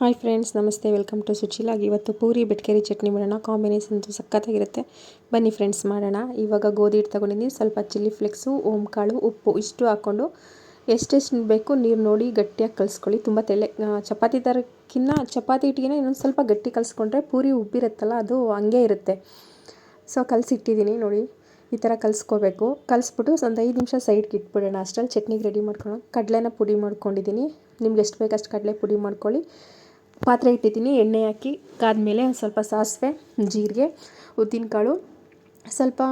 Hi friends, ನಮಸ್ತೆ. Welcome to ಸುಚಿಲಾಗಿ ಇವತ್ತು ಪೂರಿ, ಬೆಟ್ಕೇರಿ, ಚಟ್ನಿ ಮಾಡೋಣ. ಕಾಂಬಿನೇಷನ್ ಅಂತೂ ಸಖತ್ತಾಗಿರುತ್ತೆ. ಬನ್ನಿ ಫ್ರೆಂಡ್ಸ್, ಮಾಡೋಣ. ಇವಾಗ ಗೋಧಿ ಹಿಟ್ಟು ತೊಗೊಂಡಿದ್ದೀನಿ. ಸ್ವಲ್ಪ ಚಿಲ್ಲಿ ಫ್ಲೆಕ್ಸು ಓಮ್ ಕಾಳು ಉಪ್ಪು ಇಷ್ಟು ಹಾಕ್ಕೊಂಡು ಎಷ್ಟೆಷ್ಟು ಬೇಕು ನೀರು ನೋಡಿ ಗಟ್ಟಿಯಾಗಿ ಕಲಿಸ್ಕೊಳ್ಳಿ. ತುಂಬ ತೆಲೆ ಚಪಾತಿ ಥರಕ್ಕಿಂತ ಚಪಾತಿ ಹಿಟ್ಟಿಗೆ ಇನ್ನೊಂದು ಸ್ವಲ್ಪ ಗಟ್ಟಿ ಕಲಿಸ್ಕೊಂಡ್ರೆ ಪೂರಿ ಉಬ್ಬಿರುತ್ತಲ್ಲ, ಅದು ಹಂಗೆ ಇರುತ್ತೆ. ಸೊ ಕಲಸಿಟ್ಟಿದ್ದೀನಿ ನೋಡಿ. ಈ ಥರ ಕಲಿಸ್ಕೋಬೇಕು. ಕಲಿಸ್ಬಿಟ್ಟು ಒಂದು ಐದು ನಿಮಿಷ ಸೈಡ್ಗೆ ಇಟ್ಬಿಡೋಣ. ಅಷ್ಟರಲ್ಲಿ ಚಟ್ನಿಗೆ ರೆಡಿ ಮಾಡ್ಕೊಳ್ಳೋಣ. ಕಡಲೆನ ಪುಡಿ ಮಾಡ್ಕೊಂಡಿದ್ದೀನಿ. ನಿಮ್ಗೆ ಎಷ್ಟು ಬೇಕಷ್ಟು ಕಡಲೆ ಪುಡಿ ಮಾಡ್ಕೊಳ್ಳಿ. ಪಾತ್ರೆ ಇಟ್ಟಿದ್ದೀನಿ, ಎಣ್ಣೆ ಹಾಕಿ ಕಾದ್ಮೇಲೆ ಒಂದು ಸ್ವಲ್ಪ ಸಾಸಿವೆ, ಜೀರಿಗೆ, ಉದ್ದಿನಕಾಳು, ಸ್ವಲ್ಪ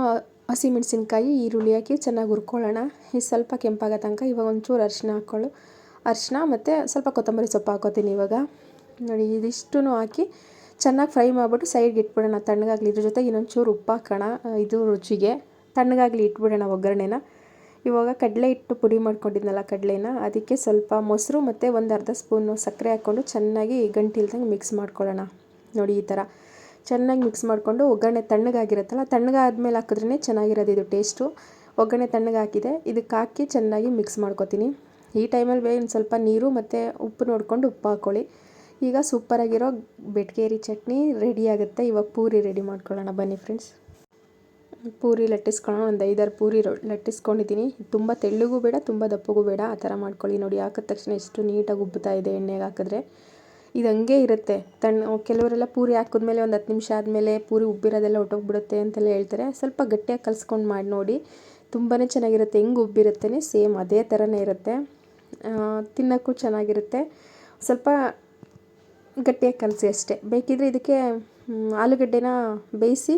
ಹಸಿಮೆಣಸಿನ್ಕಾಯಿ ಈರುಳ್ಳಿ ಹಾಕಿ ಚೆನ್ನಾಗಿ ಹುರ್ಕೊಳ್ಳೋಣ. ಇದು ಸ್ವಲ್ಪ ಕೆಂಪಾಗೋ ತನಕ ಇವಾಗ ಒಂಚೂರು ಅರಿಶಿನ ಹಾಕ್ಕೊಳ್ಳು. ಅರಿಶಿನ ಮತ್ತು ಸ್ವಲ್ಪ ಕೊತ್ತಂಬರಿ ಸೊಪ್ಪು ಹಾಕೋತೀನಿ ಇವಾಗ. ನೋಡಿ ಇದಿಷ್ಟೂ ಹಾಕಿ ಚೆನ್ನಾಗಿ ಫ್ರೈ ಮಾಡಿಬಿಟ್ಟು ಸೈಡ್ಗೆ ಇಟ್ಬಿಡೋಣ. ತಣ್ಣಗಾಗಲಿ ಇದ್ರ ಜೊತೆಗೆ ಇನ್ನೊಂಚೂರು ಉಪ್ಪು ಹಾಕೋಣ ಇದು ರುಚಿಗೆ. ತಣ್ಣಗಾಗಲಿ ಇಟ್ಬಿಡೋಣ ಒಗ್ಗರಣೆನ. ಇವಾಗ ಕಡಲೆ ಹಿಟ್ಟು ಪುಡಿ ಮಾಡ್ಕೊಂಡಿದ್ನಲ್ಲ ಕಡಲೆನ, ಅದಕ್ಕೆ ಸ್ವಲ್ಪ ಮೊಸರು ಮತ್ತು ಒಂದು ಅರ್ಧ ಸ್ಪೂನು ಸಕ್ಕರೆ ಹಾಕ್ಕೊಂಡು ಚೆನ್ನಾಗಿ ಗಂಟಿಲ್ದಂಗೆ ಮಿಕ್ಸ್ ಮಾಡ್ಕೊಳ್ಳೋಣ. ನೋಡಿ ಈ ಥರ ಚೆನ್ನಾಗಿ ಮಿಕ್ಸ್ ಮಾಡಿಕೊಂಡು ಒಗ್ಗರಣೆ ತಣ್ಣಗಾಗಿರುತ್ತಲ್ಲ, ತಣ್ಣಗಾದ್ಮೇಲೆ ಹಾಕಿದ್ರೇ ಚೆನ್ನಾಗಿರೋದು ಇದು ಟೇಸ್ಟು ಒಗ್ಗರಣೆ ತಣ್ಣಗಾಕಿದೆ ಇದಕ್ಕೆ ಹಾಕಿ ಚೆನ್ನಾಗಿ ಮಿಕ್ಸ್ ಮಾಡ್ಕೊತೀನಿ. ಈ ಟೈಮಲ್ಲಿ ಬೇ ಒಂದು ಸ್ವಲ್ಪ ನೀರು ಮತ್ತು ಉಪ್ಪು ನೋಡಿಕೊಂಡು ಉಪ್ಪು ಹಾಕ್ಕೊಳ್ಳಿ ಈಗ ಸೂಪರಾಗಿರೋ ಬೆಟ್ಗೇರಿ ಚಟ್ನಿ ರೆಡಿ ಆಗುತ್ತೆ. ಇವಾಗ ಪೂರಿ ರೆಡಿ ಮಾಡ್ಕೊಳ್ಳೋಣ. ಬನ್ನಿ ಫ್ರೆಂಡ್ಸ್ ಪೂರಿ ಲಟ್ಟಿಸ್ಕೊಳ್ಳೋಣ. ಒಂದು ಐದಾರು ಪೂರಿ ಲಟ್ಟಿಸ್ಕೊಂಡಿದ್ದೀನಿ ತುಂಬ ತೆಳ್ಳಗೂ ಬೇಡ, ತುಂಬ ದಪ್ಪಗೂ ಬೇಡ. ಆ ಥರ ಮಾಡ್ಕೊಳ್ಳಿ ನೋಡಿ. ಹಾಕಿದ ತಕ್ಷಣ ಎಷ್ಟು ನೀಟಾಗಿ ಉಬ್ಬುತ್ತಾ ಇದೆ ಎಣ್ಣೆಗೆ ಹಾಕಿದ್ರೆ. ಇದು ಹಂಗೆ ಇರುತ್ತೆ. ತಣ್ಣ ಕೆಲವರೆಲ್ಲ ಪೂರಿ ಹಾಕಿದ್ಮೇಲೆ ಒಂದು ಹತ್ತು ನಿಮಿಷ ಆದಮೇಲೆ ಪೂರಿ ಉಬ್ಬಿರೋದೆಲ್ಲ ಹೊಟ್ಟೋಗ್ಬಿಡುತ್ತೆ ಅಂತೆಲ್ಲ ಹೇಳ್ತಾರೆ. ಸ್ವಲ್ಪ ಗಟ್ಟಿಯಾಗಿ ಕಲಿಸ್ಕೊಂಡು ಮಾಡಿ ನೋಡಿ. ತುಂಬಾ ಚೆನ್ನಾಗಿರುತ್ತೆ. ಹೆಂಗೆ ಉಬ್ಬಿರುತ್ತೆ ಸೇಮ್ ಅದೇ ಥರನೇ ಇರುತ್ತೆ. ತಿನ್ನೋಕ್ಕೂ ಚೆನ್ನಾಗಿರುತ್ತೆ. ಸ್ವಲ್ಪ ಗಟ್ಟಿಯಾಗಿ ಕಲಸಿ ಅಷ್ಟೇ. ಬೇಕಿದ್ರೆ ಇದಕ್ಕೆ ಆಲೂಗಡ್ಡೆನ ಬೇಯಿಸಿ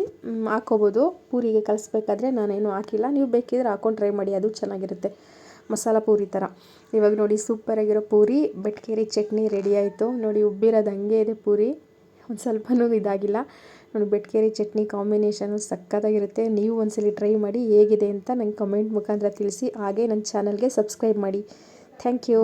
ಹಾಕ್ಕೋಬೋದು. ಪೂರಿಗೆ ಕಲಿಸ್ಬೇಕಾದ್ರೆ ನಾನೇನು ಹಾಕಿಲ್ಲ. ನೀವು ಬೇಕಿದ್ರೆ ಹಾಕ್ಕೊಂಡು ಟ್ರೈ ಮಾಡಿ, ಅದು ಚೆನ್ನಾಗಿರುತ್ತೆ. ಮಸಾಲ ಪೂರಿ ಥರ. ಇವಾಗ ನೋಡಿ ಸೂಪರಾಗಿರೋ ಪೂರಿ. ಬೆಟ್ಕೇರಿ ಚಟ್ನಿ ರೆಡಿ ಆಯಿತು. ನೋಡಿ, ಉಬ್ಬಿರೋದು ಹಂಗೆ ಇದೆ ಪೂರಿ. ಒಂದು ಸ್ವಲ್ಪನೂ ಇದಾಗಿಲ್ಲ. ನೋಡಿ, ಬೆಟ್ಕೇರಿ ಚಟ್ನಿ ಕಾಂಬಿನೇಷನು ಸಕ್ಕತ್ತಾಗಿರುತ್ತೆ ನೀವು ಒಂದ್ಸಲಿ ಟ್ರೈ ಮಾಡಿ, ಹೇಗಿದೆ ಅಂತ ನಂಗೆ ಕಮೆಂಟ್ ಮುಖಾಂತರ ತಿಳಿಸಿ. ಹಾಗೆ ನನ್ನ ಚಾನಲ್ಗೆ ಸಬ್ಸ್ಕ್ರೈಬ್ ಮಾಡಿ. Thank you